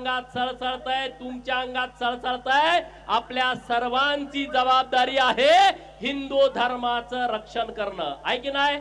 अंगात सळसळत आहे तुमच्या अंगात सळसळत आहे आपल्या सर्वांची जबाबदारी आहे हिंदू धर्माचं रक्षण करणं. आहे की नाही?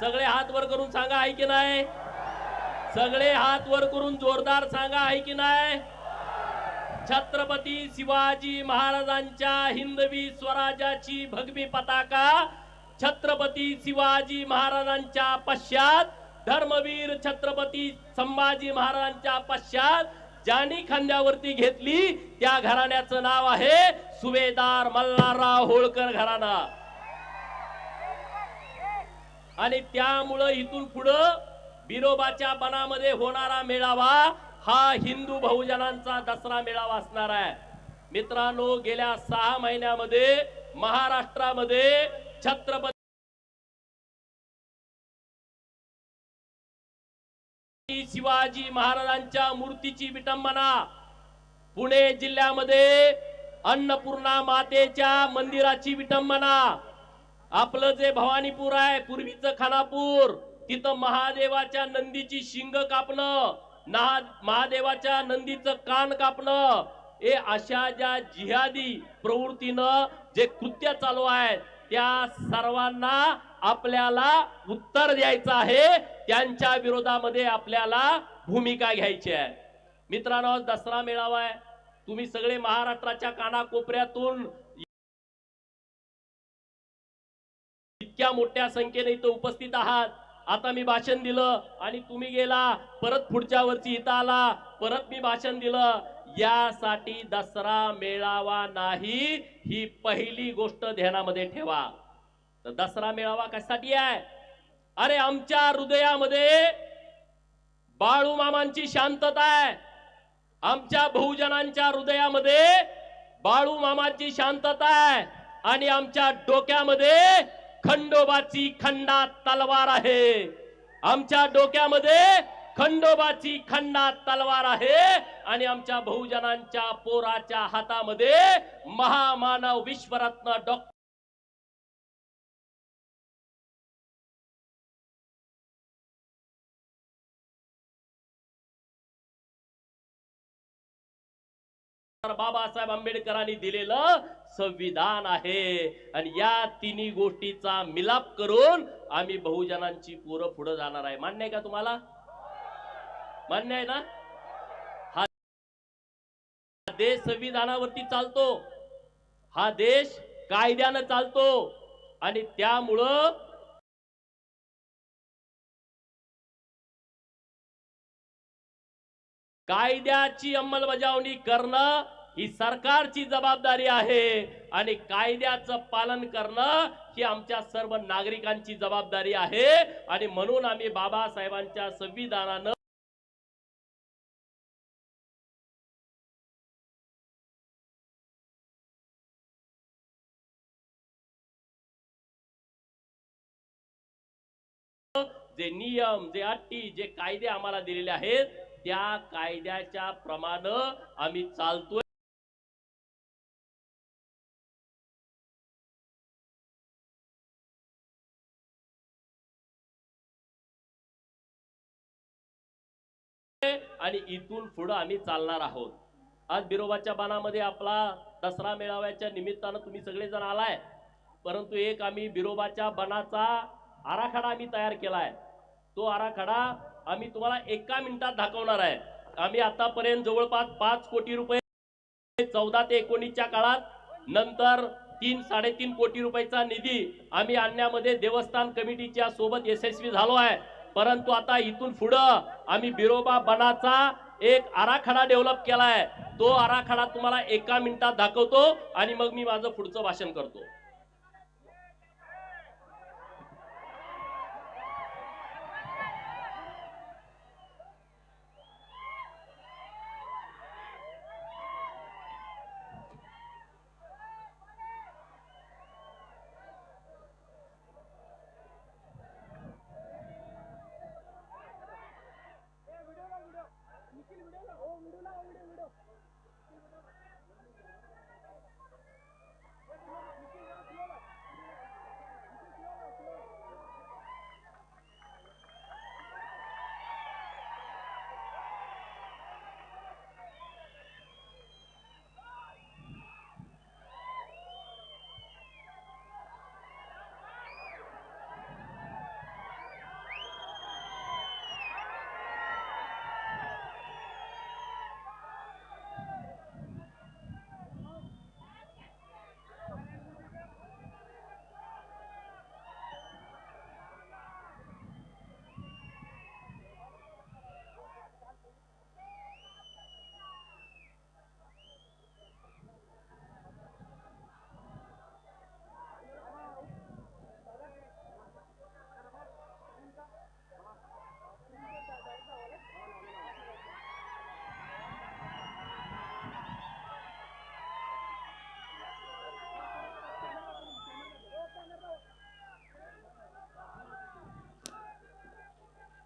सगळे हात वर करून सांगा आहे की नाही? सगळे हात वर करून जोरदार सांगा आहे की नाही? छत्रपती शिवाजी महाराजांच्या हिंदवी स्वराज्याची भगवी पताका छत्रपती शिवाजी महाराजांच्या पश्चात धर्मवीर छत्रपती संभाजी महाराजांच्या पश्चात ज्यांनी खांद्यावरती घेतली त्या घराण्याचं नाव आहे सुभेदार मल्हारराव होळकर घराणा. आणि त्यामुळं इथून पुढं बिरोबाच्या बनामध्ये होणारा मेळावा हा हिंदू बहुजनांचा दसरा मेळावा असणार आहे. मित्रांनो गेल्या सहा महिन्यामध्ये महाराष्ट्रामध्ये छत्रपती शिवाजी महाराजांच्या मूर्तीची विटंबना. पुणे जिल्ह्यामध्ये अन्नपूर्णा मातेच्या मंदिराची विटंबना. आपलं जे भवानीपूर आहे पूर्वीचं खानापूर तिथं महादेवाच्या नंदीची शिंग कापणं महादेवाच्या नंदीचं कान कापणं हे अशा ज्या जिहादी प्रवृत्तीनं जे कृत्य चालू आहे त्या सर्वांना आपल्याला उत्तर द्यायचं आहे. त्यांच्या विरोधामध्ये आपल्याला भूमिका घ्यायची आहे. मित्रांनो दसरा मेळावा आहे. तुम्ही सगळे महाराष्ट्राच्या कानाकोपऱ्यातून इतक्या मोठ्या संख्येने इथं उपस्थित आहात. आता मी भाषण दिलं आणि तुम्ही गेला परत पुढच्या वरची इथं आला परत मी भाषण दिलं. यासाठी दसरा मेळावा नाही ही पहिली गोष्ट ध्यानामध्ये ठेवा. तर दसरा मेळावा कशासाठी आहे? अरे आमच्या हृदयामध्ये बाळू मामांची शांतता आहे. आमच्या बहुजनांच्या हृदयामध्ये बाळू मामाची शांतता आहे. आणि आमच्या डोक्यामध्ये खंडोबाची खंडा तलवार आहे. आमच्या डोक्यामध्ये खंडोबाची खंडात तलवार आहे आणि आमच्या बहुजनांच्या पोराच्या हातामध्ये महामानव विश्वरत्न डॉक्टर बाबासाहेब आंबेडकरांनी दिलेलं संविधान आहे. आणि या तिन्ही गोष्टीचा मिलाप करून आम्ही बहुजनांची पोरं पुढे जाणार आहे. मान्य आहे का तुम्हाला? मान्य आहे ना? हा देश संविधानावरती चालतो. हा देश कायद्यानं चालतो. आणि त्यामुळं कायद्याची अंमलबजावणी करणं ही सरकारची जबाबदारी आहे. आणि कायद्याचं पालन करणं ही आमच्या सर्व नागरिकांची जबाबदारी आहे. आणि म्हणून आम्ही बाबासाहेबांच्या संविधानानं जे नियम जे अटी जे कायदे आम्हाला दिलेले आहेत त्या कायद्याच्या प्रमाणे आम्ही चालतोय. आणि इथून पुढे आम्ही चालणार आहोत. आज बिरोबाच्या बाणामध्ये आपला दसरा मेळाव्याच्या निमित्तानं तुम्ही सगळेजण आलाय. परंतु एक आम्ही बिरोबाच्या बनाचा आराखडा आम्ही तयार केलाय. तो आराखडा आम्ही तुम्हाला एका मिनिटात दाखवणार आहे. आम्ही आतापर्यंत जवळपास पाच कोटी रुपये चौदा ते एकोणीसच्या काळात नंतर तीन साडेतीन कोटी रुपयाचा निधी आम्ही आणण्यामध्ये देवस्थान कमिटीच्या सोबत यशस्वी झालो आहे. परंतु आता इथून पुढं आम्ही बिरोबा बनाचा एक आराखडा डेव्हलप केला आहे. तो आराखडा तुम्हाला एका मिनिटात दाखवतो आणि मग मी माझं पुढचं भाषण करतो.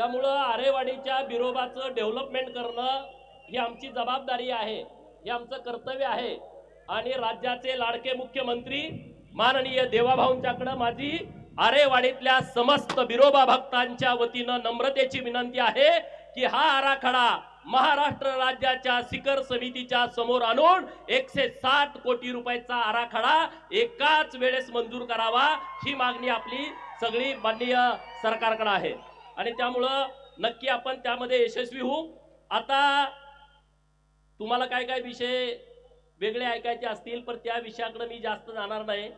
त्यामुळं आरेवाडीच्या बिरोबाचं डेव्हलपमेंट करणं ही आमची जबाबदारी आहे हे आमचं कर्तव्य आहे. आणि राज्याचे लाडके मुख्यमंत्री माननीय देवाभाऊंच्याकडं माझी आरेवाडीतल्या समस्त बिरोबा भक्तांच्या वतीनं नम्रतेची विनंती आहे की हा आराखडा महाराष्ट्र राज्याच्या शिखर समितीच्या समोर आणून एकशे साठ कोटी रुपयाचा आराखडा एकाच वेळेस मंजूर करावा ही मागणी आपली सगळी माननीय सरकारकडे आहे. आणि त्यामुळं नक्की आपण त्यामध्ये यशस्वी होऊ. आता तुम्हाला काय काय विषय वेगळे ऐकायचे असतील पण त्या विषयाकडे मी जास्त जाणार नाही.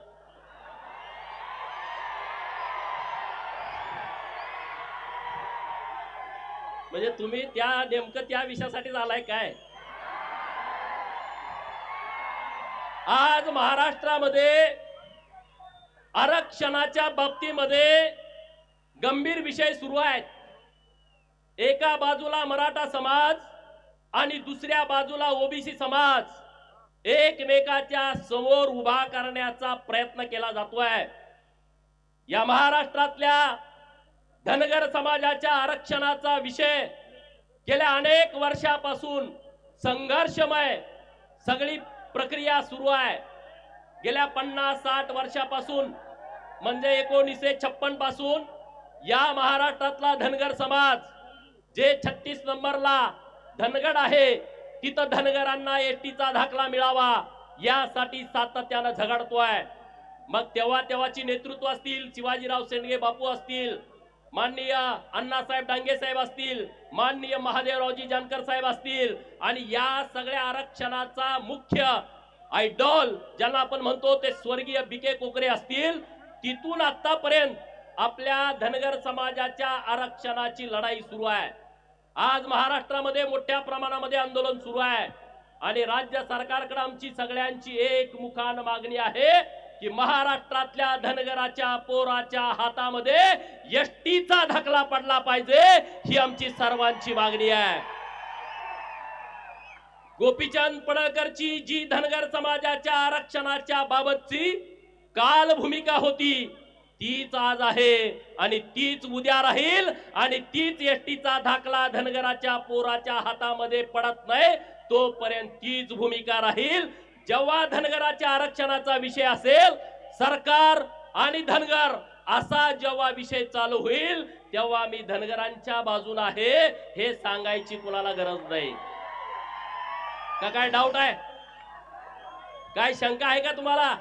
म्हणजे तुम्ही त्या नेमकं त्या विषयासाठी आलाय काय? आज महाराष्ट्रामध्ये आरक्षणाच्या बाबतीमध्ये गंभीर विषय सुरू आहेत. एका बाजूला मराठा समाज आणि दुसऱ्या बाजूला ओबीसी समाज एकमेकाच्या समोर उभा करण्याचा प्रयत्न केला जातोय. या महाराष्ट्रातल्या धनगर समाजाच्या आरक्षणाचा विषय गेल्या अनेक वर्षापासून संघर्षमय सगळी प्रक्रिया सुरू आहे. गेल्या पन्नास साठ वर्षापासून म्हणजे एकोणीसशे छप्पनपासून या महाराष्ट्रातला धनगर समाज जे छत्तीस नंबरला धनगड आहे तिथं धनगरांना एसटीचा दाखला मिळावा यासाठी सातत्यानं झगडतोय. मग तेव्हा तेव्हाची नेतृत्व असतील शिवाजीराव शेंडगे बापू असतील माननीय अण्णासाहेब डांगे साहेब असतील माननीय महादेवरावजी जानकर साहेब असतील आणि या सगळ्या आरक्षणाचा मुख्य आयडॉल ज्यांना आपण म्हणतो ते स्वर्गीय बिके कोकरे असतील तिथून आतापर्यंत आपल्या धनगर समाजाच्या आरक्षणाची लढाई सुरू आहे. आज महाराष्ट्रामध्ये मोठ्या प्रमाणामध्ये आंदोलन सुरू आहे. आणि राज्य सरकारकडे आमची सगळ्यांची एक मुखान मागणी आहे की महाराष्ट्रातल्या धनगराच्या पोराच्या हातामध्ये एसटीचा धकला पडला पाहिजे ही आमची सर्वांची मागणी आहे. गोपीचंद पडळकरची जी धनगर समाजाच्या आरक्षणाच्या बाबतची काल भूमिका होती तीच आज आहे आणि तीच उद्या राहील आणि तीच एसटीचा धाकला धनगराच्या पोराच्या हातामध्ये पडत नाही तोपर्यंत तीच भूमिका राहील. जेव्हा धनगराच्या आरक्षणाचा विषय असेल सरकार आणि धनगर असा जेव्हा विषय चालू होईल तेव्हा मी धनगरांच्या बाजून आहे हे सांगायची कुणाला गरज नाही. का काय डाऊट आहे? काय शंका आहे का तुम्हाला?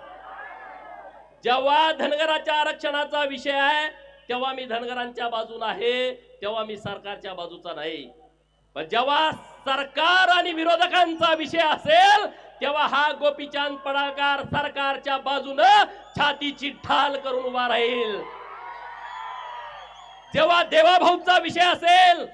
जेव्हा धनगराच्या आरक्षणाचा विषय आहे तेव्हा मी धनगरांच्या बाजून आहे तेव्हा मी सरकारच्या बाजूचा नाही. पण जेव्हा सरकार आणि विरोधकांचा विषय असेल तेव्हा हा गोपीचंद पडाकार सरकारच्या बाजूनं छातीची ढाल करून उभा राहील. जेव्हा देवाभाऊचा विषय असेल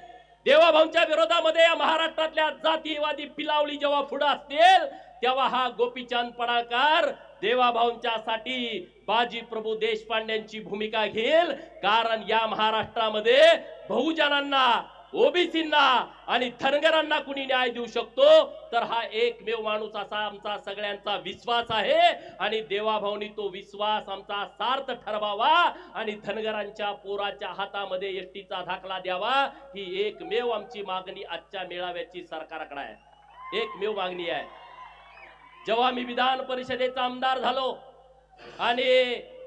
देवाभाऊंच्या विरोधामध्ये या महाराष्ट्रातल्या जातीवादी पिलावली जेव्हा पुढे असतील तेव्हा हा गोपीचंद पडाकार देवाभाऊंच्यासाठी बाजी प्रभू देशपांड्यांची भूमिका घेईल. कारण या महाराष्ट्रामध्ये बहुजनांना ओबीसींना आणि धनगरांना कुणी न्याय देऊ शकतो? तर हा एकमेव माणूस असा आमचा सगळ्यांचा विश्वास आहे. आणि देवाभाऊनी तो विश्वास आमचा सार्थ ठरवावा आणि धनगरांच्या पोराच्या हातामध्ये एसटीचा दाखला द्यावा. ही एकमेव आमची मागणी आजच्या मेळाव्याची सरकारकडे आहे. एकमेव मागणी आहे. जेव्हा मी विधान परिषदेचा आमदार झालो आणि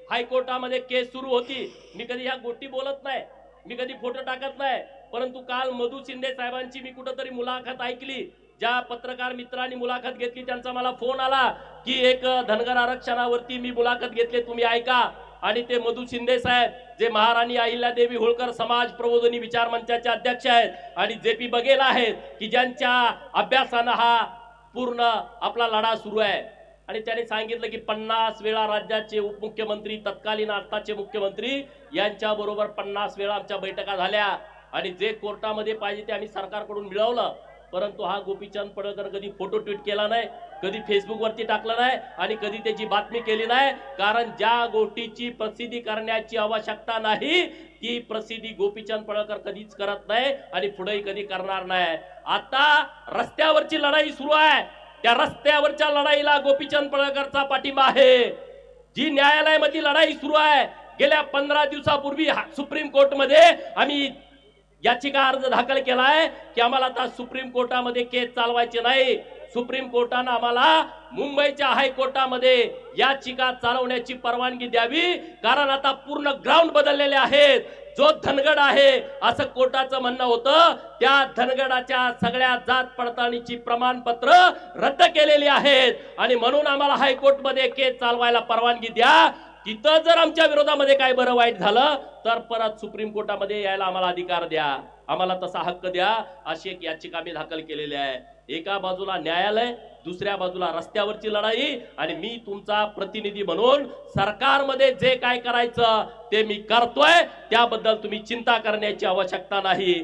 हायकोर्टामध्ये केस सुरू होती मी कधी ह्या गोष्टी बोलत नाही मी कधी फोटो टाकत नाही परंतु काल मधु शिंदे साहेबांची मी कुठंतरी मुलाखत ऐकली ज्या पत्रकार मित्रांनी मुलाखत घेतली त्यांचा मला फोन आला की एक धनगर आरक्षणावरती मी मुलाखत घेतली तुम्ही ऐका. आणि ते मधु शिंदे साहेब जे महाराणी अहिल्यादेवी होळकर समाज प्रबोधनी विचार मंचाचे अध्यक्ष आहेत आणि जे पी बघेल आहेत की ज्यांच्या अभ्यासानं हा पूर्ण आपला लढा सुरू आहे. आणि त्याने सांगितलं की पन्नास वेळा राज्याचे उपमुख्यमंत्री तत्कालीन आत्ताचे मुख्यमंत्री यांच्या बरोबर पन्नास वेळा आमच्या बैठका झाल्या. आणि जे कोर्टामध्ये पाहिजे ते आम्ही सरकारकडून मिळवलं. परंतु हा गोपीचंद पडळकर कधी फोटो ट्विट केला नाही. कधी फेसबुकवरती टाकलं नाही आणि कधी त्याची बातमी केली नाही. कारण ज्या गोष्टीची प्रसिद्धी करण्याची आवश्यकता नाही ती प्रसिद्धी गोपीचंद पडळकर कधीच करत नाही आणि पुढेही कधी करणार नाही. आता रस्त्यावरची लढाई सुरू आहे. त्या रस्त्यावरच्या लढाईला गोपीचंद पडळकरचा पाठिंबा आहे. जी न्यायालयामध्ये लढाई सुरू आहे गेल्या पंधरा दिवसापूर्वी सुप्रीम कोर्टमध्ये आम्ही याचिका अर्ज दाखल केला आहे की आम्हाला आता सुप्रीम कोर्टामध्ये केस चालवायचे नाही. सुप्रीम कोर्टानं आम्हाला मुंबईच्या हायकोर्टामध्ये याचिका चालवण्याची परवानगी द्यावी कारण आता पूर्ण ग्राउंड बदललेले आहेत. जो धनगड आहे असं कोर्टाचं म्हणणं होतं. त्या धनगडाच्या सगळ्या जात पडताळणीची प्रमाणपत्र रद्द केलेली आहेत. आणि म्हणून आम्हाला हायकोर्टमध्ये केस चालवायला परवानगी द्या. तिथं जर आमच्या विरोधामध्ये काय बरं वाईट झालं तर परत सुप्रीम कोर्टामध्ये यायला आम्हाला अधिकार द्या. आम्हाला तसा हक्क द्या. अशी एक याचिका मी दाखल केलेली आहे. एका बाजूला न्यायालय दुसऱ्या बाजूला रस्त्यावरची लढाई आणि मी तुमचा प्रतिनिधी म्हणून सरकारमध्ये जे काय करायचं ते मी करतोय. त्याबद्दल तुम्ही चिंता करण्याची आवश्यकता नाही.